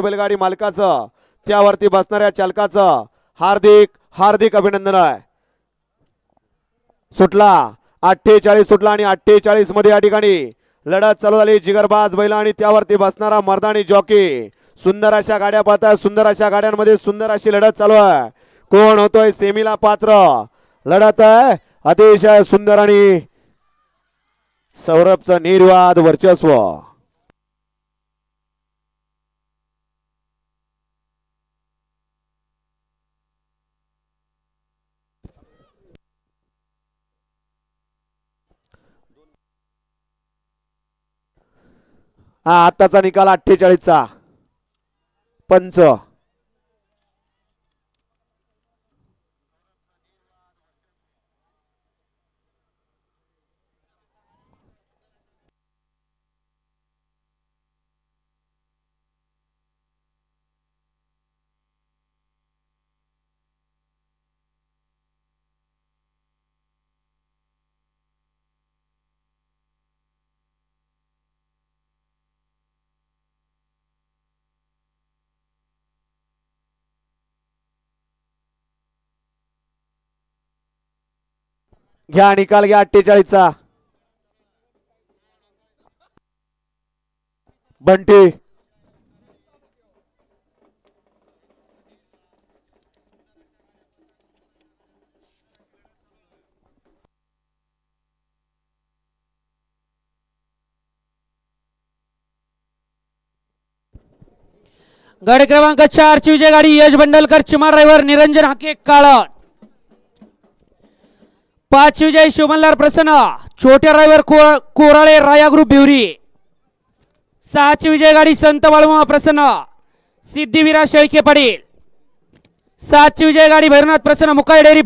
बैलगाडी मालकाचं त्यावरती बसणाऱ्या चालकाचं हार्दिक हार्दिक अभिनंदन आहे. सुटला अठ्ठेचाळीस सुटला आणि अठ्ठेचाळीसमध्ये या ठिकाणी लढत चालू झाली. जिगरबाज बैला आणि त्यावरती बसणारा मर्दानी जॉकी सुंदर अशा गाड्या पाहतात सुंदर अशा गाड्यांमध्ये सुंदर अशी लढत चालू आहे. कोण होतोय? सेमीला पात्र. लढत आहे. अतिशय सुंदर आणि सौरभचं निर्वाद वर्चस्व. हा आताचा निकाल अठ्ठेचाळीसचा. पंच. घ्या निकाल घ्या अठ्ठेचाळीसचा. बंटी. गाडी क्रमांक चारची विजय गाडी यश बंडलकर चिमार ड्रायव्हर निरंजन हाके काळ पाच विजय शिवमल्हार प्रसन्न. छोट्या रविवार कोराळे राया ग्रुप भिवरी सहाची विजय गाडी संत बाळुमा प्रसन्न. सिद्धिवीरा शेळके पाटील. सातची विजय गाडी भैरनाथ प्रसन्न मुकाई डेअरी